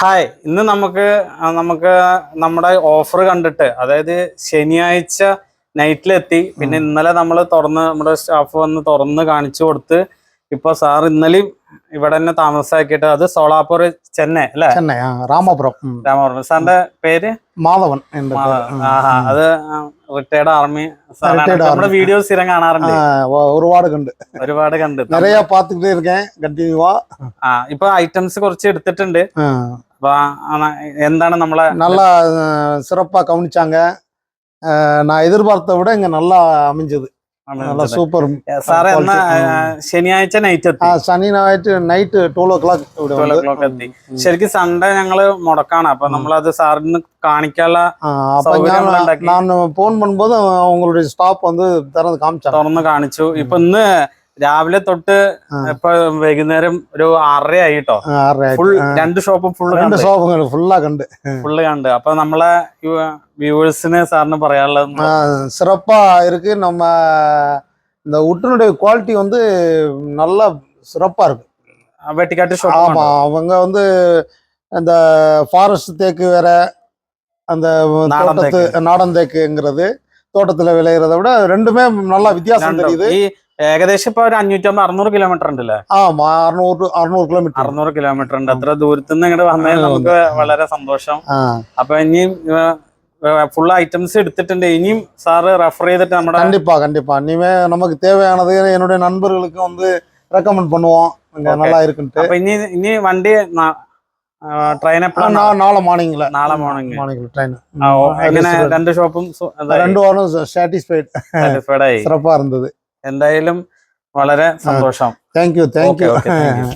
Hi. ഇന്ന് നമുക്ക് നമുക്ക് നമ്മുടെ ഓഫർ കണ്ടിട്ട് അതായത് ശനിയാഴ്ച നൈറ്റിലെത്തി പിന്നെ ഇന്നലെ നമ്മൾ തുറന്ന് നമ്മുടെ സ്റ്റാഫ് വന്ന് തുറന്ന് കാണിച്ചു കൊടുത്ത് ഇപ്പൊ സാർ ഇന്നലെയും ഇവിടെ തന്നെ താമസാക്കിയിട്ട് അത് സോളാപൂർ ചെന്നൈ അല്ലെ ചെന്നൈ ആ രാമപുരം ഉം. രാമവർമ്മ സാറിന്റെ പേര് മാധവൻ എന്റെ പേര്. ഉം. ആഹാ അത് റിട്ടയർഡ് ആർമി സാറാണ് Retired നമ്മുടെ army. വീഡിയോസ് സ്ഥിരം കാണാറുണ്ട് ആ, ഒ- ഒരുപാട് കണ്ട് ഒരുപാട് കണ്ട് நிறைய பார்த்துக்கிட்டே இருக்கேன் கண்டினியூவா ആ ഇപ്പൊ ഐറ്റംസ് കുറച്ച് എടുത്തിട്ടുണ്ട് അപ്പൊ ആ, എന്താണ് നമ്മളെ நல்லா அஹ், சிறப்பா கவனிச்சாங்க அஹ், நான் எதிர்பார்த்த விட இங்க நல்லா அமைஞ்சது நல்லா சூப்பர் സാറ് എന്നാ quality. ആ, ശനിയാഴ്ച നൈറ്റ് എത്തി சனி ஞாயிற்று நைட்டு டுவெல் ஓ கிளாக் இப்படி ട്വൽവ് வந்து ക്ലോക്ക് എത്തി ശരിക്കും സൺഡേ ഞങ്ങള് മുടക്കാണ് അപ്പൊ നമ്മളത് സാറിന് കാണിക്കാനുള്ള ஆ, அப்ப സൗകര്യങ്ങൾ ഞാൻ ഉണ്ടാക്കി. நான் போன் பண்ணும்போது உங்களுடைய ஸ்டாப் வந்து திறந்து காமிச்சாங்க തുറന്ന് കാണിച്ചു ഇപ്പൊ ഇന്ന് രാവിലെ തൊട്ട് ആ. ഇപ്പൊ വൈകുന്നേരം ഒരു ആറര ആയി കേട്ടോ ஆ, ஆறு ஆயிடுச்சு. ഫുൾ രണ്ട് ഷോപ്പും ഫുള്ള് ரெண்டு കണ്ട് ஷாப்புகள் ஃபுல்லா கண்டு ഫുള്ള് കണ്ട് അപ്പൊ നമ്മളെ വ്യൂവേഴ്സിന് സാറിന് പറയാനുള്ളത് ஆ, சிறப்பா இருக்கு நம்ம இந்த உட்டினுடைய குவாலிட்டி வந்து நல்லா சிறப்பா இருக்கு വെട്ടിക്കാട്ട് ஆமா ഷോപ്പ് அவங்க வந்து இந்த ஃபாரஸ்ட் தேக்கு வேற அந்த நாடன் தோட்டத்து நாடன் தேக்குங்கிறது தோட்டத்துல விளையிறத விட ரெண்டுமே நல்லா வித்தியாசம் தெரியுது ഈ ഏകദേശം ഇപ്പൊ ഒരു അഞ്ഞൂറ്റമ്പത് അറുന്നൂറ് കിലോമീറ്റർ ഉണ്ടല്ലേ ஆமா அறுநூறு அறுநூறு கிலோமீட்டர் അറുന്നൂറ് കിലോമീറ്റർ ഉണ്ട് അത്ര ദൂരത്തു നിന്ന് ഇങ്ങോട്ട് വന്നതിൽ ആ, നമുക്ക് വളരെ സന്തോഷം ஆ, അപ്പൊ ഇനിയും ഫുൾ ഐറ്റംസ് എടുത്തിട്ടുണ്ട് ഇനിയും സാറ് റെഫർ ചെയ്തിട്ട് നമ്മുടെ கண்டிப்பா கண்டிப்பா இனிமே நமக்கு தேவையானது என்னுடைய நண்பர்களுக்கு வந்து ரெக்கமெண்ட் பண்ணுவோம் இங்க Okay. நல்லா இருக்குன்ட்டு അപ്പൊ ഇനി ഇനി വണ്ടി നാളെ നാളെ മോർണിംഗ് രണ്ട് ഷോപ്പും ആയി. എന്തായാലും വളരെ സന്തോഷം. Thank you thank you